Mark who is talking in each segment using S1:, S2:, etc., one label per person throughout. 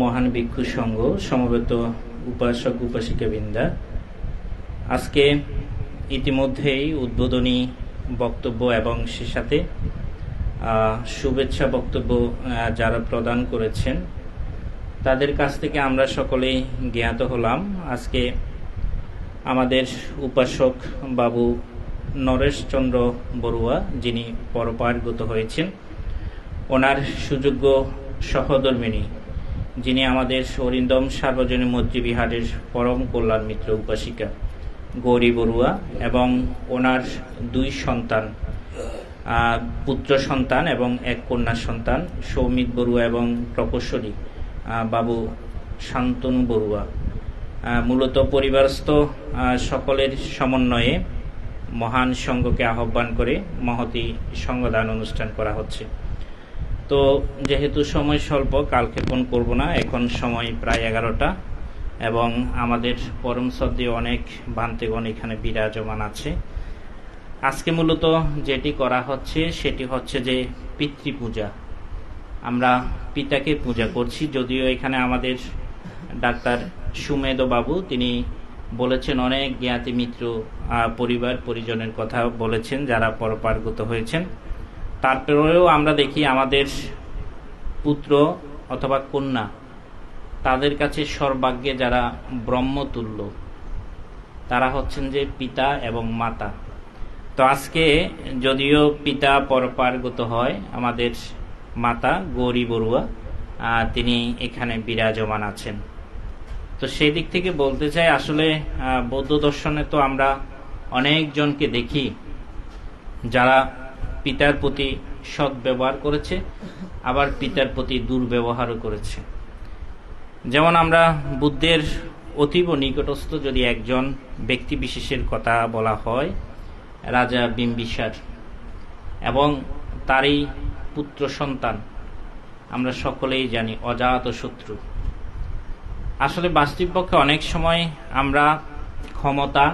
S1: মহান ভিক্ষু সংঘ, সমবেত উপাসক উপাসিকা বৃন্দা। আজকে ইতিমধ্যেই উদ্বোধনী বক্তব্য এবং সে সাথে শুভেচ্ছা বক্তব্য যারা প্রদান করেছেন, তাদের কাছ থেকে আমরা সকলেই জ্ঞাত হলাম। আজকে আমাদের উপাসক বাবু নরেশচন্দ্র বড়ুয়া, যিনি পরপারগত হয়েছেন, ওনার সুযোগ্য সহধর্মিনী যিনি আমাদের অরিন্দম সার্বজনীন মৈত্রী বিহারের পরম কল্যাণ মিত্র উপাসিকা, গৌরী বড়ুয়া এবং ওনার দুই সন্তান পুত্র সন্তান এবং এক কন্যা সন্তান, সৌমিত বড়ুয়া এবং প্রকৌশলী বাবু শান্তনু বড়ুয়া। মূলত পরিবারস্থ সকলের সমন্বয়ে মহান সংঘকে আহ্বান করে মহতি সংগদান অনুষ্ঠান করা হচ্ছে। তো যেহেতু সময় স্বল্প কালক্ষেপণ করব না, এখন সময় প্রায় এগারোটা। এবং আমাদের পরম সদ্যে অনেক বান্তেগণ এখানে বিরাজমান আছে। আজকে মূলত যেটি করা হচ্ছে, সেটি হচ্ছে যে পিতৃপূজা। আমরা পিতাকে পূজা করছি, যদিও এখানে আমাদের ডাক্তার সুমেদ বাবু, তিনি বলেছেন, অনেক জ্ঞাতি মিত্র পরিবার, পরিজনের কথা বলেছেন, যারা পরপারগত হয়েছেন। তারপরেও আমরা দেখি আমাদের পুত্র অথবা কন্যা, তাদের কাছে সর্বাগ্যে যারা ব্রহ্মতুল্য, তারা হচ্ছেন যে পিতা এবং মাতা। তো আজকে যদিও পিতা পরপারগত হয়, আমাদের মাতা গৌরী বড়ুয়া তিনি এখানে বিরাজমান আছেন। তো সেই দিক থেকে বলতে চাই, আসলে বৌদ্ধ দর্শনে তো আমরা অনেকজনকে দেখি, যারা পিতার প্রতি সৎ ব্যবহার করেছে, আবার পিতার প্রতি দুর্ব্যবহারও করেছে। যেমন আমরা বুদ্ধের অতীব নিকটস্থ যদি একজন ব্যক্তি বিশেষের কথা বলা হয়, রাজা বিম্বিসার, এবং তারই পুত্র সন্তান, আমরা সকলেই জানি অজাত শত্রু। আসলে বাস্তবপক্ষে অনেক সময় আমরা ক্ষমতা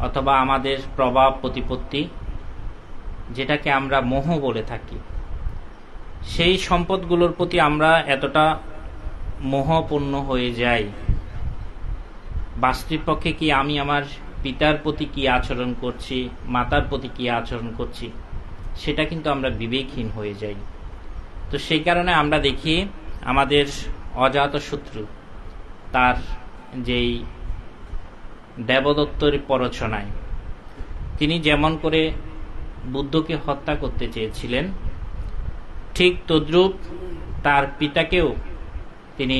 S1: অথবা আমাদের প্রভাব, প্রতিপত্তি যেটাকে আমরা মোহ বলে থাকি। সেই সম্পদগুলোর প্রতি আমরা এতটা মোহপূর্ণ হয়ে যাই। বাস্তবপক্ষে কি আমি আমার পিতার প্রতি কি আচরণ করছি, মাতার প্রতি কি আচরণ করছি, সেটা কিন্তু আমরা বিবেকহীন হয়ে যাই। তো সেই কারণে আমরা দেখি আমাদের অজাত শত্রু, তার যেই দেবদত্তর পরচনায় তিনি যেমন করে বুদ্ধকে হত্যা করতে চেয়েছিলেন। ঠিক তদ্রূপ তার পিতাকেও তিনি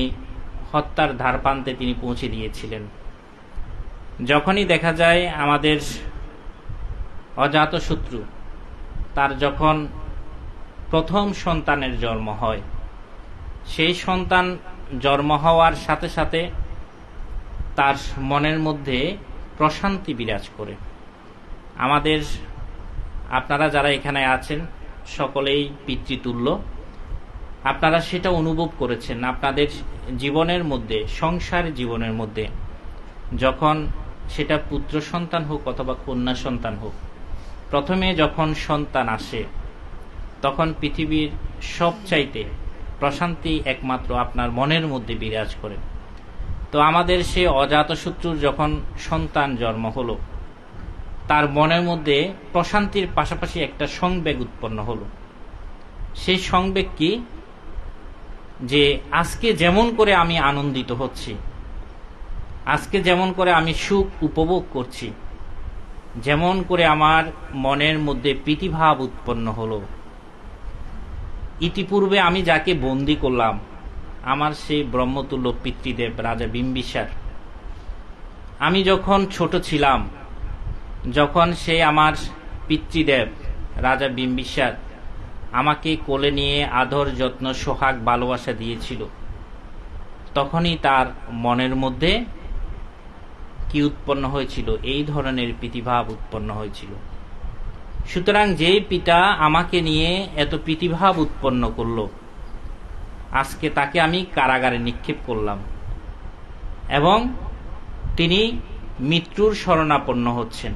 S1: হত্যার ধারপান্তে তিনি পৌঁছে দিয়েছিলেন। যখনই দেখা যায় আমাদের অজাত শত্রু তার যখন প্রথম সন্তানের জন্ম হয়, সেই সন্তান জন্ম হওয়ার সাথে সাথে তার মনের মধ্যে প্রশান্তি বিরাজ করে। আমাদের আপনারা যারা এখানে আছেন, সকলেই পিতৃতুল্য। আপনারা সেটা অনুভব করেছেন আপনাদের জীবনের মধ্যে, সংসার জীবনের মধ্যে। যখন সেটা পুত্র সন্তান হোক অথবা কন্যা সন্তান হোক, প্রথমে যখন সন্তান আসে, তখন পৃথিবীর সবচাইতে প্রশান্তি একমাত্র আপনার মনের মধ্যে বিরাজ করে। তো আমাদের সে অজাতশত্রুর যখন সন্তান জন্ম হলো তার মনের মধ্যে প্রশান্তির পাশাপাশি একটা সংবেগ উৎপন্ন হলো। সেই সংবেগ কি? যে আজকে যেমন করে আমি আনন্দিত হচ্ছি, আজকে যেমন করে আমি সুখ উপভোগ করছি, যেমন করে আমার মনের মধ্যে প্রীতিভাব উৎপন্ন হলো। ইতিপূর্বে আমি যাকে বন্দি করলাম, আমার সেই ব্রহ্মতুল্য পিতৃদেব রাজা বিম্বিসার। আমি যখন ছোট ছিলাম যখন সে আমার পিতৃদেব, রাজা বিম্বিসার, আমাকে কোলে নিয়ে আদর যত্ন সোহাগ ভালোবাসা দিয়েছিল, তখনই তার মনের মধ্যে কি উৎপন্ন হয়েছিল? এই ধরনের প্রীতিভাব উৎপন্ন হয়েছিল। সুতরাং যে পিতা আমাকে নিয়ে এত প্রীতিভাব উৎপন্ন করল, আজকে তাকে আমি কারাগারে নিক্ষেপ করলাম এবং তিনি মৃত্যুর শরণাপন্ন হচ্ছেন।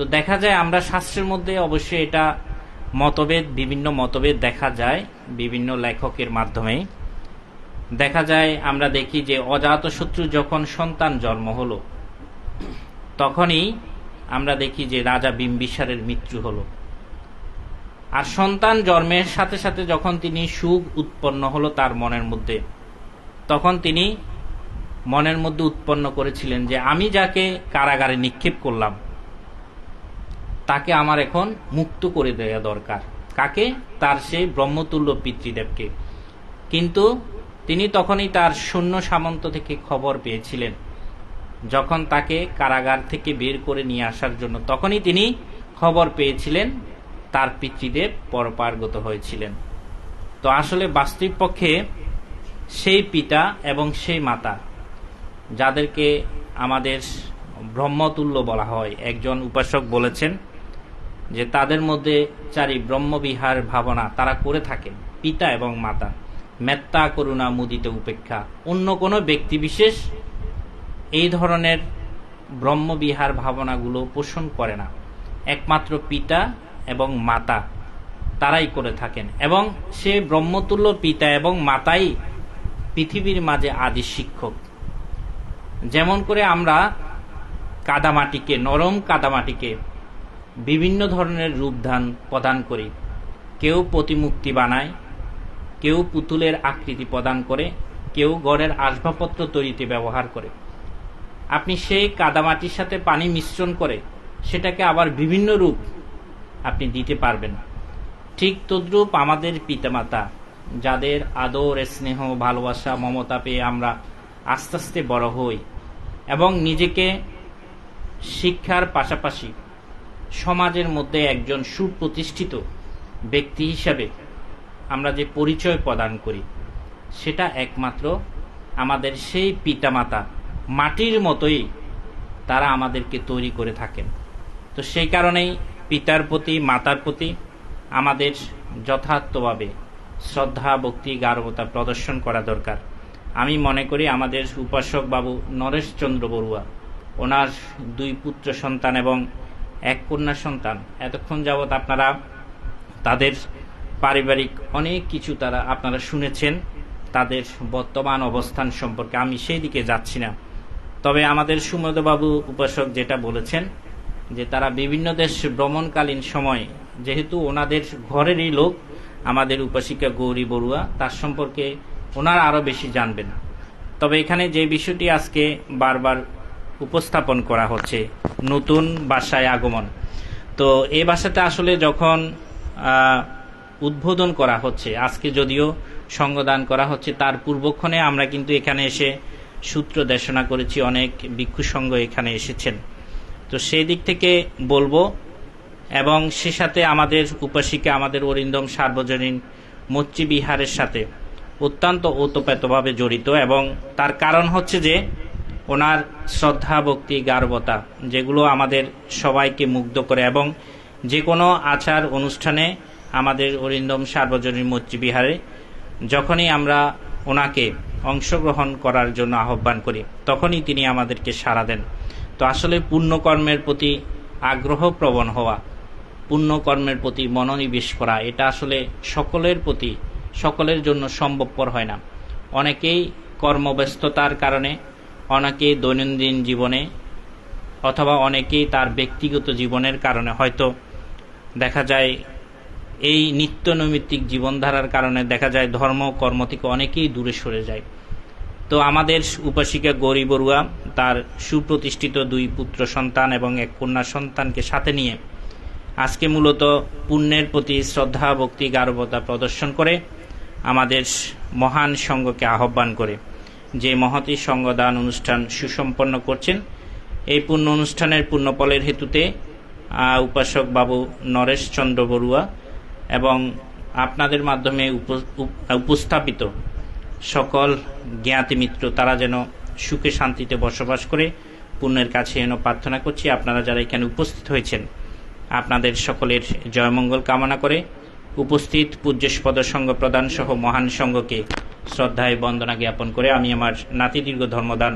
S1: তো দেখা যায় আমরা শাস্ত্রের মধ্যে অবশ্যই এটা মতভেদ, বিভিন্ন মতভেদ দেখা যায় বিভিন্ন লেখকের মাধ্যমে দেখা যায় আমরা দেখি যে অজাতশত্রু যখন সন্তান জন্ম হলো, তখনই আমরা দেখি যে রাজা বিম্বিসারের মৃত্যু হলো। আর সন্তান জন্মের সাথে সাথে যখন তিনি সুখ উৎপন্ন হলো তার মনের মধ্যে, তখন তিনি মনের মধ্যে উৎপন্ন করেছিলেন যে আমি যাকে কারাগারে নিক্ষেপ করলাম তাকে আমার এখন মুক্ত করে দেওয়া দরকার। কাকে? তার সেই ব্রহ্মতুল্য পিতৃদেবকে। কিন্তু তিনি তখনই তার শূন্য সামন্ত থেকে খবর পেয়েছিলেন। যখন তাকে কারাগার থেকে বের করে নিয়ে আসার জন্য তখনই তিনি খবর পেয়েছিলেন, তার পিতৃদেব পরপারগত হয়েছিলেন। তো আসলে বাস্তবিক পক্ষে সেই পিতা এবং সেই মাতা, যাদেরকে আমাদের ব্রহ্মতুল্য বলা হয়, একজন উপাসক বলেছেন যে তাদের মধ্যে চারি ব্রহ্মবিহার ভাবনা তারা করে থাকেন পিতা এবং মাতা। মেত্তা করুণা মুদিত উপেক্ষা। অন্য কোনো ব্যক্তি বিশেষ এই ধরনের ব্রহ্মবিহার ভাবনাগুলো পোষণ করে না। একমাত্র পিতা এবং মাতা তারাই করে থাকেন এবং সে ব্রহ্মতুল্য পিতা এবং মাতাই পৃথিবীর মাঝে আদি শিক্ষক। যেমন করে আমরা কাদামাটিকে, নরম কাদামাটিকে বিভিন্ন ধরনের রূপদান প্রদান করি। কেউ প্রতিমূর্তি বানায়, কেউ পুতুলের আকৃতি প্রদান করে, কেউ গড়ের আসবাবপত্র তৈরিতে ব্যবহার করে। আপনি সেই কাদামাটির সাথে পানি মিশ্রণ করে সেটাকে আবার বিভিন্ন রূপ আপনি দিতে পারবেন। ঠিক তদ্রূপ আমাদের পিতামাতা, যাদের আদর, স্নেহ, ভালোবাসা, মমতা পেয়ে আমরা আস্তে আস্তে বড় হই এবং নিজেকে শিক্ষার পাশাপাশি সমাজের মধ্যে একজন সুপ্রতিষ্ঠিত ব্যক্তি হিসাবে আমরা যে পরিচয় প্রদান করি, সেটা একমাত্র আমাদের সেই পিতামাতা মাটির মতোই তারা আমাদেরকে তৈরি করে থাকেন। তো সেই কারণেই পিতার প্রতি, মাতার প্রতি আমাদের যথার্থভাবে শ্রদ্ধা, ভক্তি গার্বতা প্রদর্শন করা দরকার। আমি মনে করি আমাদের উপাসক বাবু নরেশচন্দ্র বড়ুয়া, ওনার দুই পুত্র সন্তান এবং এক কন্যা সন্তান। এতক্ষণ যাবৎ আপনারা তাদের পারিবারিক অনেক কিছু তারা আপনারা শুনেছেন, তাদের বর্তমান অবস্থান সম্পর্কে। আমি সেই দিকে যাচ্ছি না। তবে আমাদের সুমদবাবু উপাসক যেটা বলেছেন, যে তারা বিভিন্ন দেশ ভ্রমণকালীন সময়, যেহেতু ওনাদের ঘরেরই লোক, আমাদের উপাসিকা গৌরী বড়ুয়া, তার সম্পর্কে ওনারা আরও বেশি জানবেন। তবে এখানে যে বিষয়টি আজকে বারবার উপস্থাপন করা হচ্ছে, নতুন বাসায় আগমন। তো এই বাসাটা আসলে যখন উদ্বোধন করা হচ্ছে, আজকে যদিও সঙ্গদান করা হচ্ছে, তার পূর্বক্ষণে আমরা কিন্তু এখানে এসে সূত্র দেশনা করেছি, অনেক ভিক্ষু সংঘ এখানে এসেছেন। তো সেই দিক থেকে বলব, এবং সে সাথে আমাদের উপাসিকা, আমাদের অরিন্দম সার্বজনীন মচ্চি বিহারের সাথে অত্যন্ত ওতপ্রোতভাবে জড়িত, এবং তার কারণ হচ্ছে যে ওনার শ্রদ্ধা, ভক্তি, গার্বতা, যেগুলো আমাদের সবাইকে মুগ্ধ করে এবং যে কোনো আচার অনুষ্ঠানে আমাদের অরিন্দম সার্বজনীন মচ্চি বিহারে যখনই আমরা ওনাকে অংশগ্রহণ করার জন্য আহ্বান করি, তখনই তিনি আমাদেরকে সাড়া দেন। তো আসলে পুণ্যকর্মের প্রতি আগ্রহ প্রবণ হওয়া, পুণ্যকর্মের প্রতি মনোনিবেশ করা, এটা আসলে সকলের প্রতি, সকলের জন্য সম্ভবপর হয় না। অনেকেই কর্মব্যস্ততার কারণে অনেকেই দৈনন্দিন জীবনে অথবা অনেকেই তার ব্যক্তিগত জীবনের কারণে হয়তো দেখা যায় এই নিত্য নৈমিত্তিক জীবনধারার কারণে দেখা যায় ধর্ম কর্ম থেকে অনেকেই দূরে সরে যায়। তো আমাদের উপাসিকা গৌরী বড়ুয়া তার সুপ্রতিষ্ঠিত দুই পুত্র সন্তান এবং এক কন্যা সন্তানকে সাথে নিয়ে আজকে মূলত পুণ্যের প্রতি শ্রদ্ধা, ভক্তি গারবতা প্রদর্শন করে আমাদের মহান সঙ্গকে আহ্বান করে। যে মহতি সঙ্গদান অনুষ্ঠান সুসম্পন্ন করছেন। এই পুণ্য অনুষ্ঠানের পুণ্যফলের হেতুতে উপাসক বাবু নরেশ চন্দ্র বড়ুয়া এবং আপনাদের মাধ্যমে উপস্থাপিত সকল জ্ঞাতি মিত্র, তারা যেন সুখে শান্তিতে বসবাস করে, পুণ্যের কাছে যেন প্রার্থনা করছি। আপনারা যারা এখানে উপস্থিত হয়েছেন, আপনাদের সকলের জয়মঙ্গল কামনা করে উপস্থিত পূজ্যস্পদ সংঘ প্রদান সহ মহান সংঘকে শ্রদ্ধায় বন্দনা জ্ঞাপন করে আমি আমার নাতিদীর্ঘ ধর্মদান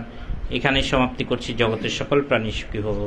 S1: এখানে সমাপ্তি করছি। জগতের সকল প্রাণী সুখী হোক।